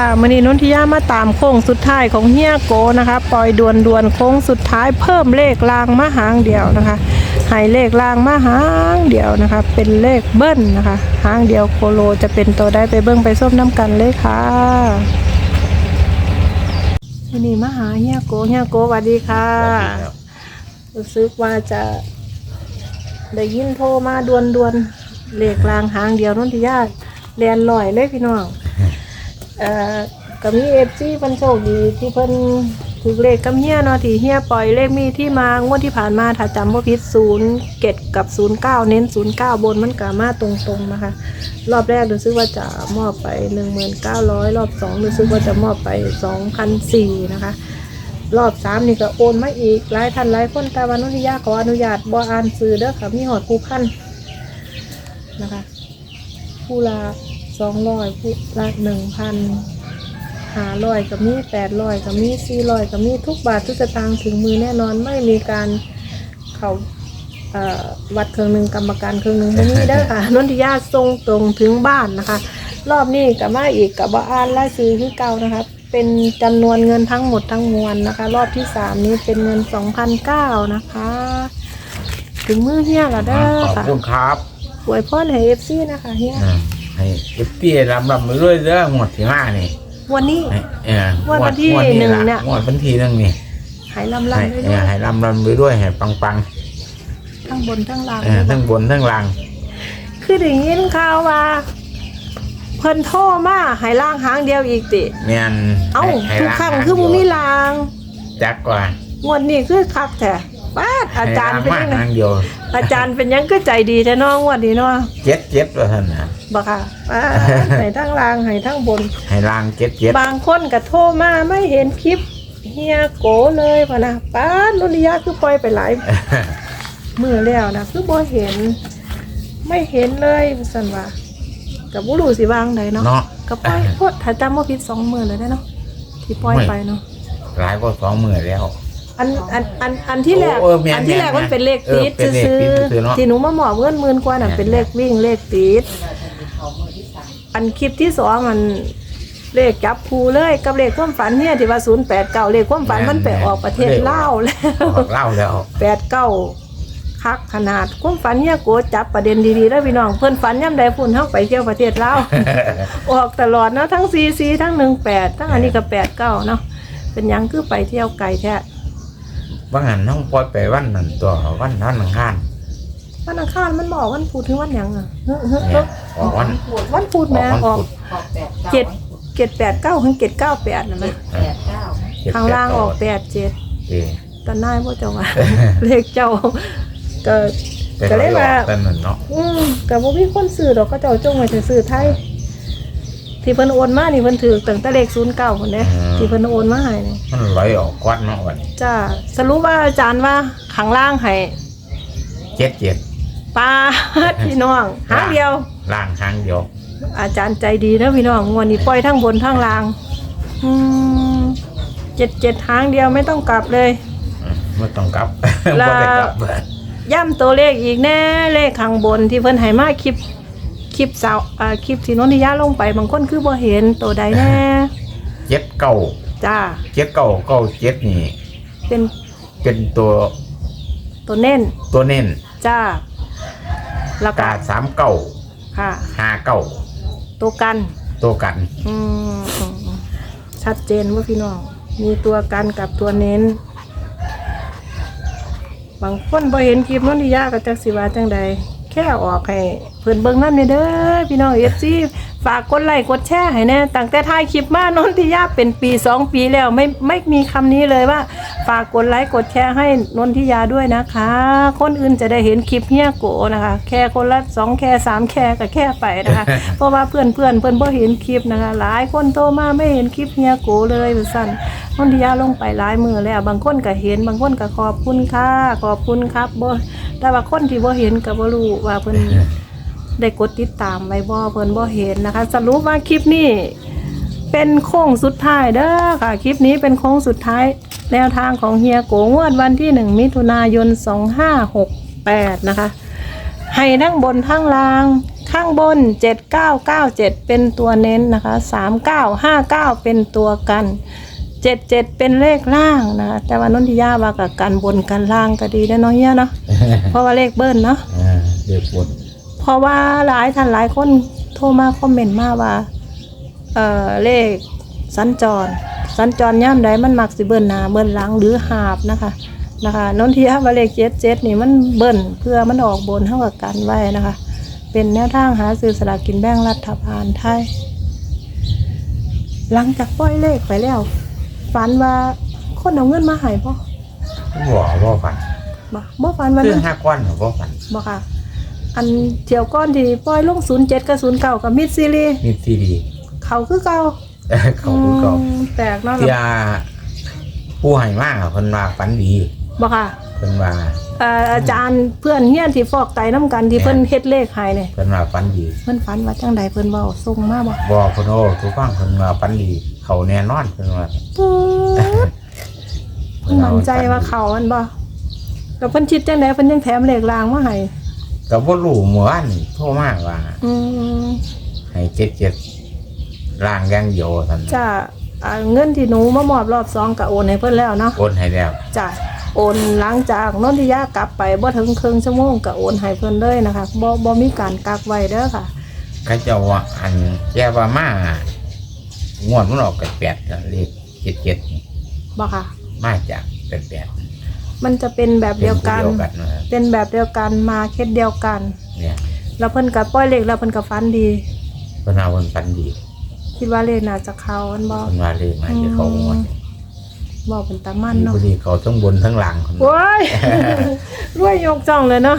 ค่ะมื่อนี้นนทิยามาตามโค้งสุดท้ายของเฮียโกนะคะ ปล่อยดวนดวนๆโค้งสุดท้ายเพิ่มเลขรางมาหางเดียวนะคะให้เลขรางมาหางเดียวนะคะ เป็นเลขเบิ้ลนะคะหางเดียวโคโลจะเป็นตัวได้ไปเบิ้งไปส้มน้ำกันเลยค่ะวันนี้มาหาเฮียโกเฮียโกสวัสดีค่ะรู้สึกว่าจะได้ยินโทรมาดวนดวนๆเลขรางหางเดียวนนทิยาเรียนลอยเลยพี่น้อง เอ่อก็มีเอฟซีเพิ่นโชคดีที่เพิ่นถูกเลขกับเฮียเนาะที่เฮียปล่อยเลขมีที่มางวดที่ผ่านมาถ้าจำบ่ผิด0เกตกับ 09 เน้น 09 บนมันก็มาตรงๆนะคะ รอบแรกรู้สึกว่าจะมอบไป 1900 รอบสองรู้สึกว่าจะมอบไป2,004นะคะ รอบสามนี่ก็โอนมาอีกหลายท่านหลายคนแต่วันนุทิยาขออนุญาตบ่อ่านซื้อเด้อค่ะมีหอดผู้พันนะคะผู้ละ สองร้อยผู้ละหนึ่งพันหาร้อยกับมีแปดร้อยกับมีสี่ร้อยกับมีทุกบาททุกสตางค์ถึงมือแน่นอนไม่มีการเขาเอ่อวัดเครื่องหนึ่งกรรมการเครื่องหนึ่งไม่มีเด้อค่ะนนทิยาทรงตรงถึงบ้านนะคะ รอบนี้กับมาอีกกับว่าอ่านรายซื้อคือเก่านะคะเป็นจำนวนเงินทั้งหมดทั้งมวลนะคะ รอบที่สามนี้เป็นเงินสองพันเก้านะคะ ถึงมือเฮียและเด้อขอบค่ะคุณครับอวยพรให้เอฟซีนะคะเฮีย อ่า ให้เอฟพีรำรำมาเรื่อยเด้อหมดที่มานี่วันนี้ ให้เอองวดวันที่งวดหนึ่งล่ะเนี่ย งวดวันที่หนึ่งนี่หายลำลำให้ด้วยเออให้รำรำไปด้วยให้ปังปังทั้งบนทั้งล่างๆเออทั้งบนทั้งล่างคือได้ยินข่าวว่าเพิ่นโทรมาใหายล่างหางเดียวอีกติ เมียนเอ้าให้ทุกให้ครั้งล้าคือบ่มีลาง จักกว่างวดนี้คือคักแท้ ป้าดอาจารย์เป็นให้ยังล้ไงงมาทางเดียวอาจารย์เป็นหยังก็ใจดีแท้เน้องงวดนี้เนาะเจ็ดเจ็ดว่าท่านนะบ่ค่ะป้าดให้ทั้งล่างให้ทั้งบน ให้ล่างเจ็ดเจ็ดบางคนก็โทรมาไม่เห็นคลิปเฮียโกเลยพะนะป้าดนุริยาคือปล่อยไปหลายมือแล้วนะคือบ่เห็น ไม่เห็นเลยสันว่ากับบุรุสิวางไหนเนาะเนาะ ก็ปล่อยโพดถ้าจำว่าผิดสองหมื่นเลยได้เนาะที่ปล่อยไปเนาะหลายกว่าสองหมื่นแล้ว อันอันอันอันที่แรกโอ้เออแม่นอันที่แรกแม่นมันเป็นเลขเออติดเป็นเลขซื้อติดซื่อๆเนาะๆที่หนูมาหมอบเงินหมื่นกว่าน่ะแม่น เป็นเลขวิ่งเลขติดอันคลิปที่สองมันเลขจับคูเลยกับเลขความฝันเนี่ยที่ว่าศูนย์แปดเก้าเลขความฝันมันไปออกประเทศลาวแล้วออกเล่าแล้วแปดเก้าคักขนาดความฝันเนี่ยโกจับประเด็นดีๆแล้วพี่น้องเพื่อนฝันย่ำใดฝุ่นเท่าไปเที่ยวประเทศลาว ออกตลอดเนาะทั้งซีซีทั้งหนึ่งแปดทั้งอันนี้ก็แปดเก้าเนาะเป็นหยังคือไปเที่ยวไกลแท้ บางหันน้องปล่อยไปวันนั้นตัววันนั้นหนึ่งห้านวันอังคารมันบอกวันพุธถึงวันหยังอะเฮ้อเฮ้อเนี่เฮ้ยอออกวัน วันพุธแม่ออกวันออกพุธเจ็ดเจ็ดแปดเก้าถึงเจ็ดเก้าแปดนะแม่เออเจ็ดข้างล่างแปดออกแปดเจ็ดเออตอนนายพ่อเจ้าว่าเลขเจ้าก็แต่ก็เลยว่าแต่นั่นเนาะอืมกับบ่มีคนซื้อดอกก็เจ้าจงไว้แต่ซื้อไทย ที่เพิ่นโอนมานี่เพิ่นถือตั้งแต่เลข09พุ่นเด้ที่เพิ่นโอนมาให้นี่มันไหลออกควันเนาะวันนี้จ้าสรุปว่าอาจารย์ว่าข้างล่างให้เจ็ดเจ็ดปลาพี่น้องหางเดียวล่างหางเดียว อาจารย์ใจดีนะพี่น้องงวดนี้ปล่อยทั้งบนทั้งล่างอืมเจ็ดเจ็ดหางเดียวไม่ต้องกลับเลยอืมไม่ต้องกลับลาไม่ได้กลับย่ำตัวเลขอีกแน่เลขข้างบนที่เพิ่นให้มาคลิป คลิปสาวอ่าคลิปที่นนทิยาลงไปบางคนคือบ่เห็นตัวใดแน่เจ็ดเก้าจ้าเจ็ดเก้าเก้าเจ็ดนี่เป็นเป็นตัวตัวเน้นตัวเน้นจ้าแล้วก็กาสามเก้าค่ะ ห้าเก้าตัวกัน ตัวกัน อืมอืมอืมชัดเจนว่าพี่น้อง มีตัวกันกับตัวเน้น บางคนพอเห็นคลิปน้นทิยาก็จักสิว่าจังใดแค่ออกให้เพิ่นเบิ่งนั่นเด้อพี่น้องเอฟซีฝากกดไลค์กดแชร์ให้แน่ตั้งแต่ถ่ายคลิปมานนทิยาเป็นปีสองปีแล้วไม่ไม่มีคำนี้เลยว่า ฝากกดไลค์กดแชร์ให้นนทิยาด้วยนะคะ คนอื่นจะได้เห็นคลิปเฮียโกนะคะ แค่คนละสองแค่สามแค่ก็แค่ไปนะคะ เพราะว่าเพื่อนเพื่อนๆเพื่อนบ่เห็นคลิปนะคะ หลายคนโทรมาไม่เห็นคลิปเฮียโกเลยว่าสั่นนนทิยาลงไปหลายมือแล้ว บางคนก็เห็นบางคนก็ขอบคุณค่ะขอบคุณครับบ่แต่ว่าคนที่บ่เห็นก็บ่รู้ว่าเพิ่น ได้กดติดตามไว้บ่เพิ่นบ่เห็นนะคะ สรุปว่าคลิปนี้เป็นโค้งสุดท้ายเด้อค่ะ คลิปนี้เป็นโค้งสุดท้ายแนวทางของเฮียโกงวดวันที่1มิถุนายน2568นะคะ ให้ทั้งบนทั้งล่าง ข้างบน7997เก้าเก้าเจ็ดเป็นตัวเน้นนะคะ3959เก้าเป็นตัวกัน77เจ็ดเป็นเลขล่างนะคะแต่ว่านนทิยาว่ากับกันบนกันล่างก็ดีนะเนาะเฮียเนาะเพราะว่าเลขเบิ้ลเนาะเรียกปวดเพ ราะว่าหลายท่านหลายคนโทรมาคอมเมนต์มาว่า เอ่อเลขสัญจร สัญจรย่ำใดมันมักสิเบิ้ลหน้าเบิ้ลหลังหรือหาบนะคะนะคะนนทิยาว่าเลขเจ็ดเจ็ดนี่มันเบิ้ลเพื่อมันออกบนเท่ากับกันไว้นะคะ เป็นแนวทางหาซื้อสลากกินแบ่งรัฐบาลไทย หลังจากปล่อยเลขไปแล้วฝันว่าคนเอาเงินมาให้บ่บ่บ่ฝันบ่บ่ฝันว่าคือนั้นห้าก้อนบ่ฝันบ่ค่ะ อันเที่ยวก้อนที่ปล่อยลงศูนย์เจ็ดกับศูนย์เก้ากับมิดซีรีส์มีซีดีเขาคือเก่าเขาคือเก่าอืมแปลกเนาะที่อาผู้ให้มาเพิ่นว่าฝันดีบ่ค่ะเพิ่นว่าเอ่ออาจารย์เพื่อนเฮียนที่ฟอกไตน้ำกันที่เพิ่นเฮ็ดเลขให้เนี่ยเพิ่นว่าฝันดีเพิ่นฝันว่าจังใดเพิ่นเว้าส่งมาบ่บอกเพิ่นโอ้ทุกฟังเพิ่นว่าฝันดี เขาแน่นอนเพิ่นว่าปึ๊ดเพิ่นมั่นใจว่าเขามันบ่แล้วเพิ่นคิดจังใดเพิ่นยังแถมเลขรางมาให้ ก็บ่รู้เมื่อวานโทรมาว่า อืมให้เจ็ดเจ็ดล่างอย่างเดียวท่านจ้ะอ่าเงินที่หนูมามอบรอบสองก็โอนให้เพิ่นแล้วเนาะ โอนให้แล้ว จ้ะโอนหลังจากนนทิยากลับไปบ่ถึงครึ่งชั่วโมงก็โอนให้เพิ่นเลยนะคะบ่บ่มีการกักไว้เด้อค่ะ เขาเจ้าว่าอันแย่ว่ามางวดมันออกกับแปดน่ะเลขเจ็ดเจ็ดนี่บ่ค่ะ มาจากแปดแปด มันจะเป็นแบบเดียวกันป็ผู้เดียวกันนะครับเป็นแบบเดียวกันมาเคสเดียวกัน เนี่ยแล้วเพิ่นก็ปล่อยเลขแล้วเพิ่นก็ฟันดี เพิ่นเอาเพิ่นฝันดีคิดว่าเลขน่าจะเข้าอันบ่เพิ่นว่าเลขมาจะเขางวดบ่เป็นตามันมีเนาะพอดีเขาทั้งบนทั้งหลังคนโอ้ย รวยยกจ้องเลยเนาะ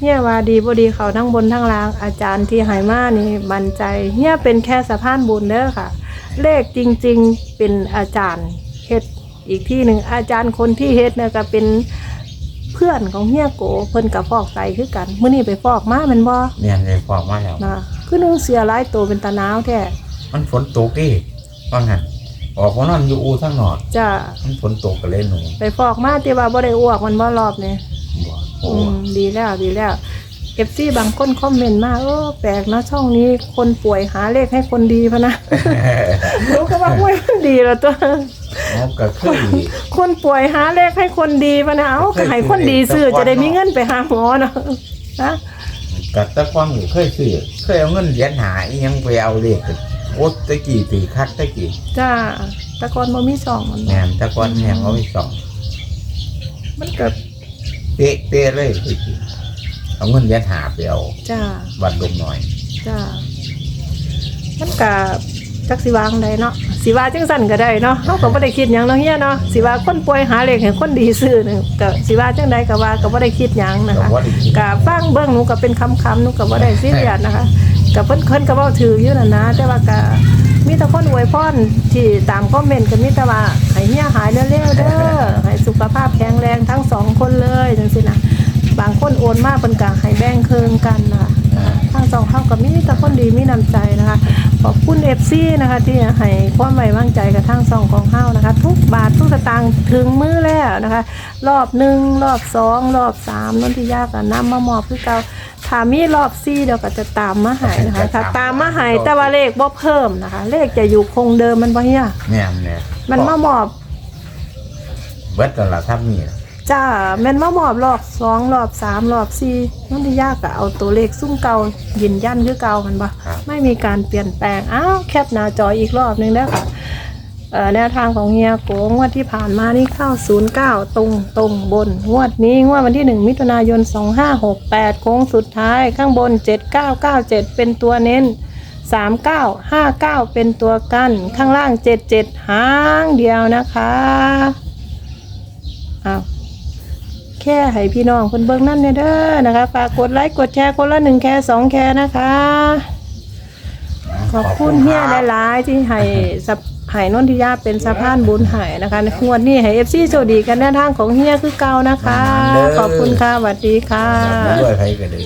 เนี่ยว่าดีบ่ดีเขาทั้งบนทั้งล่างอาจารย์ที่ให้มานี่มั่นใจเนี่ยเป็นแค่สะพานบุญเด้อค่ะ เลขจริง ๆ เป็นอาจารย์เฮ็ด อีกที่หนึ่งอาจารย์คนที่เฮ็ดเนี่ยก็เป็นเพื่อนของเฮียโกเพิ่นกับฟอกไตคือกันมื้อนี้ไปฟอกมาแมันบ่เนี่ยเลยฟอกมาแล้วนะคือหนูเสียหลายตัวเป็นตาหนาวแท้มันฝนตกดิว่างั้นออกมานอนอยู่อูทั้งนอดจ้ามันฝนตกก็เลยหนูไปฟอกมาที่ว่าบ่ได้อ้วกมันบ่รอบนี่บ่โอ้อืมดีแล้วดีแล้ว FC บางคนคอมเมนต์มาเออแปลกเนาะช่องนี้คนป่วยหาเลขให้คนดีพะนะหนูก็ว่าโอ้ยมันดีแล้วตัว เอาก็คือคนป่วยหาเลขให้คนดีพะนะเอาก็ให้คนดีซื้อจะได้มีเงินไปหาหมอเนาะนะกับตะความอยู่เคยซื้อเคยเอาเงินเหรียญหาอีหยังไปเอาเลขกันโอ้ตะกี้ตีคักตะกี้จ้าแตะกอนบ่มีช่องมันแม่นตะกอนแม่งเอาไปสองมันก็เป๊ะเป๊ะเลยตะกี้เอาเงินเหรียญหาไปเอาจ้าบัตรลงหน่อย จ้ามันกะจักสิวางได้เนาะ สิว่าจังสั่นก็ได้เนาะเฮาก็บ่ได้คิดหยังเนาะเฮียเนาะสิว่าคนป่วยหาเลขให้คนดีซื้อนี่ก็สิว่าจังใดก็ว่าก็บ่ได้คิดหยังนะแต่คะว่าได้คิดก็ฟังเบิ่งหนูก็เป็นคำๆหนูก็บ่ได้ซีเรียสนะคะก็เพิ่นเพิ่นก็เว้าถืออยู่นั่นนะแต่ว่าก็มีแต่คนอวยพรที่ตามคอมเมนต์ก็มีแต่ว่าให้เฮียหายเร็วๆเด้อให้สุขภาพแข็งแรงทั้งสองคนเลยจังซี่นะบางคนโอนมาเพิ่นก็ให้แบ่งครึ่งกันนะคะทาง สองเข้ากับมีแต่คนดีมีน้ำใจนะคะขอบคุณเอฟซีนะคะที่ให้ความไว้วางใจกับทางสองของเฮานะคะ ทุกบาททุกสตางค์ถึงมือแล้วนะคะ รอบหนึ่งรอบสองรอบสามนนที่ยากกับน้ำมามอบคือเก่าถ้ามีรอบซี่เดี๋ยวก็จะตามมาใหายนะคะถ้าตามมาใหายแต่ว่าเลขบ่เพิ่มนะคะ เลขจะอยู่คงเดิมมันบ่เฮียแม่นเนี่ยมันมามอบเบิดแล้วล่ะถ้ามีน่ะ จ้าแม่นมามอบรอบสองรอบสามรอบสี่นนที่ยากก็เอาตัวเลขซุ้มเก่ายืนยันคือเก่ามันบ่ครับ ไม่มีการเปลี่ยนแปลงอ้าวแคปหน้าจออีกรอบหนึงแล้วค่ะเอ่อแนวทางของเฮียโกงวดที่ผ่านมานี่เข้า 09 ตรงตรงบน งวดนี้งวดวันที่ 1 มิถุนายน 2568 โค้งสุดท้ายข้างบน 7997 เป็นตัวเน้น 3959 เป็นตัวกันข้างล่าง 77 หางเดียวนะคะ อ้าว แค่ให้พี่น้องคนเบิ่งนั่นเนี่ยเด้อนะคะ ฝากกดไลค์กดแชร์คนละหนึ่งแค่สองแค่นะคะ ขอบคุณเฮียหลายๆที่ให้สับให้นนทิยาเป็นสะพานบุญให้นะคะในงวดนี้ให้เอฟซีโชคดีกันแนวทางของเฮียคือเก่านะคะ ขอบคุณค่ะสวัสดีค่ะจับมือด้วยไผก็ได้